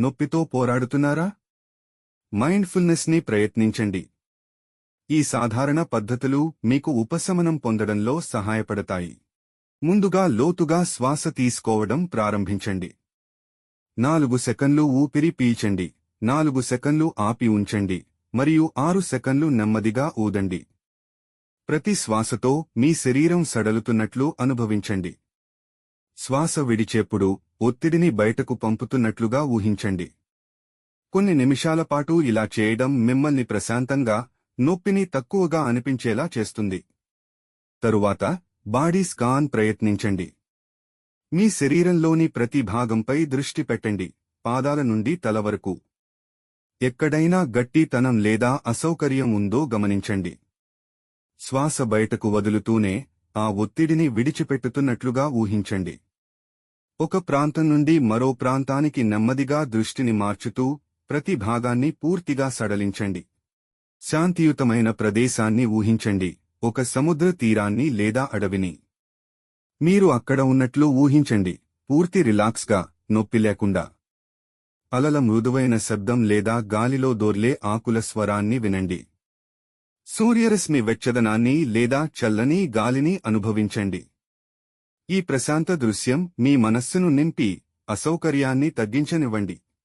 నొప్పితో పోరాడుతున్నారా? మైండ్ఫుల్నెస్ని ప్రయత్నించండి. ఈ సాధారణ పద్ధతులు మీకు ఉపశమనం పొందడంలో సహాయపడతాయి. ముందుగా లోతుగా శ్వాస తీసుకోవడం ప్రారంభించండి. నాలుగు సెకన్లు ఊపిరి పీల్చండి. నాలుగు సెకన్లు ఆపి ఉంచండి. మరియు ఆరు సెకన్లు నెమ్మదిగా ఊదండి. ప్రతి శ్వాసతో మీ శరీరం సడలుతున్నట్లు అనుభవించండి. శ్వాస విడిచేప్పుడు ఒత్తిడిని బయటకు పంపుతున్నట్లుగా ఊహించండి. కొన్ని నిమిషాల పాటు ఇలా చేయడం మిమ్మల్ని ప్రశాంతంగా నొప్పిని తక్కువగా అనిపించేలా చేస్తుంది. తరువాత బాడీ స్కాన్ ప్రయత్నించండి. మీ శరీరంలోని ప్రతి భాగంపై దృష్టి పెట్టండి పాదాల నుండి తల వరకు. ఎక్కడైనా గట్టితనం లేదా అసౌకర్యం ఉందో గమనించండి. శ్వాస బయటకు వదులుతూనే ఆ ఒత్తిడిని విడిచిపెట్టుతున్నట్లుగా ఊహించండి. ఒక ప్రాంతం నుండి మరో ప్రాంతానికి నెమ్మదిగా దృష్టిని మార్చుతూ ప్రతి భాగాన్ని పూర్తిగా సడలించండి. శాంతియుతమైన ప్రదేశాన్ని ఊహించండి ఒక సముద్ర తీరాన్ని లేదా అడవిని. మీరు అక్కడ ఉన్నట్లు ఊహించండి పూర్తి రిలాక్స్గా నొప్పి లేకుండా. అలల మృదువైన శబ్దం లేదా గాలిలో దోర్లే ఆకుల స్వరాన్ని వినండి. సూర్యరశ్మి వెచ్చదనాన్ని లేదా చల్లని గాలిని అనుభవించండి. ఈ ప్రశాంత దృశ్యం మీ మనస్సును నింపి అసౌకర్యాన్ని తగ్గించనివ్వండి.